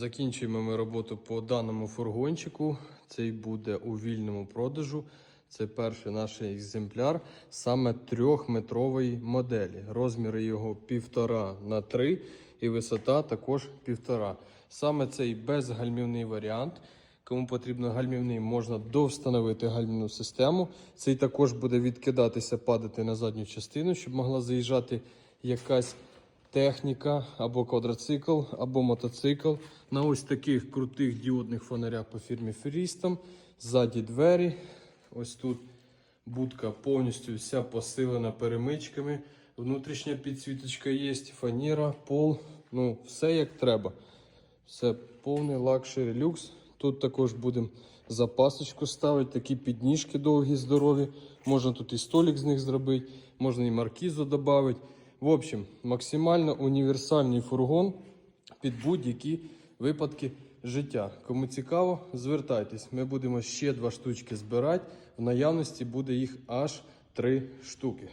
Закінчуємо ми роботу по даному фургончику. Цей буде у вільному продажу. Це перший наш екземпляр, саме трьохметрової моделі. Розміри його півтора на 3 і висота також півтора. Саме цей безгальмівний варіант. Кому потрібно гальмівний, можна довстановити гальмівну систему. Цей також буде відкидатися, падати на задню частину, щоб могла заїжджати якась техніка або квадроцикл, або мотоцикл. На ось таких крутих діодних фонарях по фірмі Ферістом. Ззаді двері. Ось тут будка повністю вся посилена перемичками. Внутрішня підсвіточка є, фаніра, пол. Ну, все як треба. Все повний лакшері люкс. Тут також будемо запасочку ставити, такі підніжки довгі, здорові. Можна тут і столик з них зробити, можна і маркізу додати. В общем, максимально універсальний фургон під будь-які випадки життя. Кому цікаво, звертайтесь. Ми будемо ще два штучки збирати. В наявності буде їх аж три штуки.